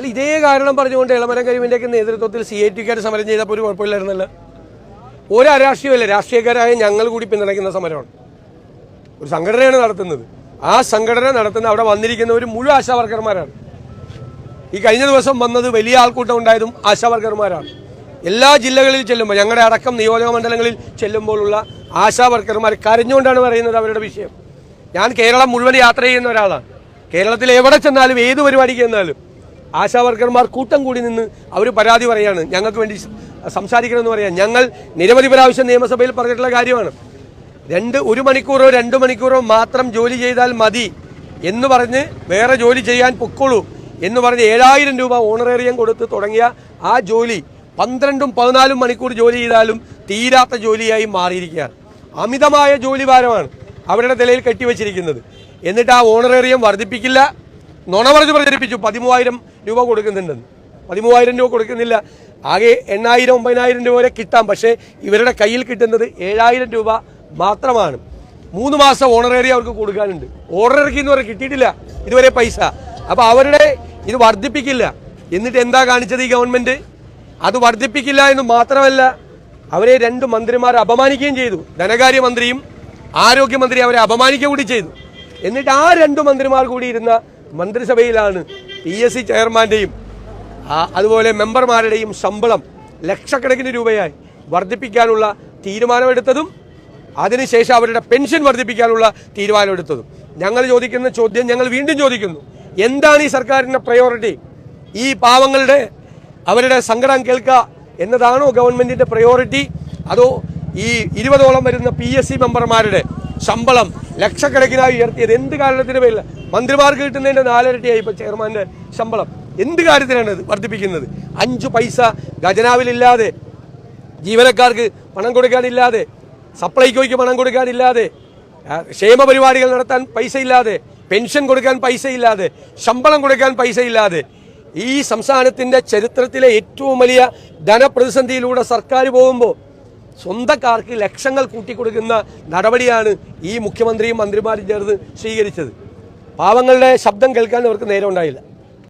അല്ല ഇതേ കാരണം പറഞ്ഞുകൊണ്ട് ഇളമരം കരിമിന്റെയൊക്കെ നേതൃത്വത്തിൽ സി ഐ ടിക്കാർ സമരം ചെയ്തപ്പോൾ ഒരു കുഴപ്പമില്ലായിരുന്നല്ലോ. ഒരു അരാഷ്ട്രീയമല്ല രാഷ്ട്രീയക്കാരായ ഞങ്ങൾ കൂടി പിന്തുണയ്ക്കുന്ന സമരമാണ്. ഒരു സംഘടനയാണ് നടത്തുന്നത്. ആ സംഘടന നടത്തുന്ന അവിടെ വന്നിരിക്കുന്നവർ മുഴുവൻ ആശാവർക്കർമാരാണ്. ഈ കഴിഞ്ഞ ദിവസം വന്നത് വലിയ ആൾക്കൂട്ടം ഉണ്ടായതും ആശാവർക്കർമാരാണ്. എല്ലാ ജില്ലകളിൽ ചെല്ലുമ്പോൾ ഞങ്ങളുടെ അടക്കം നിയോജക മണ്ഡലങ്ങളിൽ ചെല്ലുമ്പോഴുള്ള ആശാവർക്കർമാർ കരഞ്ഞുകൊണ്ടാണ് പറയുന്നത് അവരുടെ വിഷയം. ഞാൻ കേരളം മുഴുവൻ യാത്ര ചെയ്യുന്ന ഒരാളാണ്. കേരളത്തിൽ എവിടെ ചെന്നാലും ഏത് പരിപാടിക്ക് ചെന്നാലും ആശാവർക്കർമാർ കൂട്ടം കൂടി നിന്ന് അവർ പരാതി പറയാണ്. ഞങ്ങൾക്ക് വേണ്ടി സംസാരിക്കണമെന്ന് പറയാം. ഞങ്ങൾ നിരവധി പ്രാവശ്യം നിയമസഭയിൽ പറഞ്ഞിട്ടുള്ള കാര്യമാണ്. രണ്ട് ഒരു മണിക്കൂറോ രണ്ട് മണിക്കൂറോ മാത്രം ജോലി ചെയ്താൽ മതി എന്ന് പറഞ്ഞ് വേറെ ജോലി ചെയ്യാൻ പൊക്കോളൂ എന്ന് പറഞ്ഞ് ഏഴായിരം രൂപ ഓണറേറിയം കൊടുത്ത് തുടങ്ങിയ ആ ജോലി പന്ത്രണ്ടും പതിനാലും മണിക്കൂർ ജോലി ചെയ്താലും തീരാത്ത ജോലിയായി മാറിയിരിക്കുകയാണ്. അമിതമായ ജോലി ഭാരമാണ് അവരുടെ തലയിൽ കെട്ടിവെച്ചിരിക്കുന്നത്. എന്നിട്ട് ആ ഓണറേറിയം വർദ്ധിപ്പിക്കില്ല. നുണ പറഞ്ഞ് പ്രചരിപ്പിച്ചു. പതിമൂവായിരം രൂപ കൊടുക്കുന്നുണ്ടെന്ന്. പതിമൂവായിരം രൂപ കൊടുക്കുന്നില്ല. ആകെ എണ്ണായിരം ഒമ്പതിനായിരം രൂപ വരെ കിട്ടാം. പക്ഷേ ഇവരുടെ കയ്യിൽ കിട്ടുന്നത് ഏഴായിരം രൂപ മാത്രമാണ്. മൂന്ന് മാസം ഓണറേറി അവർക്ക് കൊടുക്കാനുണ്ട്. എന്ന് പറഞ്ഞാൽ കിട്ടിയിട്ടില്ല. ഇതുവരെ പൈസ. അപ്പോൾ അവരുടെ ഇത് വർദ്ധിപ്പിക്കില്ല. എന്നിട്ട് എന്താ കാണിച്ചത് ഈ ഗവൺമെന്റ് അത് വർദ്ധിപ്പിക്കില്ല എന്ന് മാത്രമല്ല അവരെ രണ്ട് മന്ത്രിമാരെ അപമാനിക്കുകയും ചെയ്തു. ധനകാര്യമന്ത്രിയും ആരോഗ്യമന്ത്രിയും അവരെ അപമാനിക്കുക കൂടി ചെയ്തു. എന്നിട്ട് ആ രണ്ട് മന്ത്രിമാർ കൂടി ഇരുന്ന മന്ത്രിസഭയിലാണ് പി എസ് സി ചെയർമാന്റെയും അതുപോലെ മെമ്പർമാരുടെയും ശമ്പളം ലക്ഷക്കണക്കിന് രൂപയായി വർദ്ധിപ്പിക്കാനുള്ള തീരുമാനമെടുത്തതും അതിനുശേഷം അവരുടെ പെൻഷൻ വർദ്ധിപ്പിക്കാനുള്ള തീരുമാനമെടുത്തതും. ഞങ്ങൾ ചോദിക്കുന്ന ചോദ്യം ഞങ്ങൾ വീണ്ടും ചോദിക്കുന്നു. എന്താണ് ഈ സർക്കാരിന്റെ പ്രയോറിറ്റി ഈ പാവങ്ങളുടെ അവരുടെ സങ്കടം കേൾക്കുക എന്നതാണോ ഗവൺമെന്റിന്റെ പ്രയോറിറ്റി അതോ ഈ ഇരുപതോളം വരുന്ന പി എസ് സി മെമ്പർമാരുടെ ശമ്പളം ലക്ഷക്കണക്കിനായി ഉയർത്തിയത് എന്ത് കാരണത്തിന് പേരില്ല മന്ത്രിമാർക്ക് കിട്ടുന്നതിന്റെ നാലരട്ടിയായി ഇപ്പൊ ചെയർമാന്റെ ശമ്പളം. എന്ത് കാര്യത്തിനാണ് വർദ്ധിപ്പിക്കുന്നത്? അഞ്ചു പൈസ ഖജനാവിലില്ലാതെ ജീവനക്കാർക്ക് പണം കൊടുക്കാനില്ലാതെ സപ്ലൈകോയ്ക്ക് പണം കൊടുക്കാനില്ലാതെ ക്ഷേമ പരിപാടികൾ നടത്താൻ പൈസ ഇല്ലാതെ പെൻഷൻ കൊടുക്കാൻ പൈസ ഇല്ലാതെ ശമ്പളം കൊടുക്കാൻ പൈസ ഇല്ലാതെ ഈ സംസ്ഥാനത്തിന്റെ ചരിത്രത്തിലെ ഏറ്റവും വലിയ ധനപ്രതിസന്ധിയിലൂടെ സർക്കാർ പോകുമ്പോൾ സ്വന്തക്കാർക്ക് ലക്ഷങ്ങൾ കൂട്ടിക്കൊടുക്കുന്ന നടപടിയാണ് ഈ മുഖ്യമന്ത്രിയും മന്ത്രിമാരും ചേർന്ന് സ്വീകരിച്ചത്. പാവങ്ങളുടെ ശബ്ദം കേൾക്കാൻ അവർക്ക് നേരം ഉണ്ടായില്ല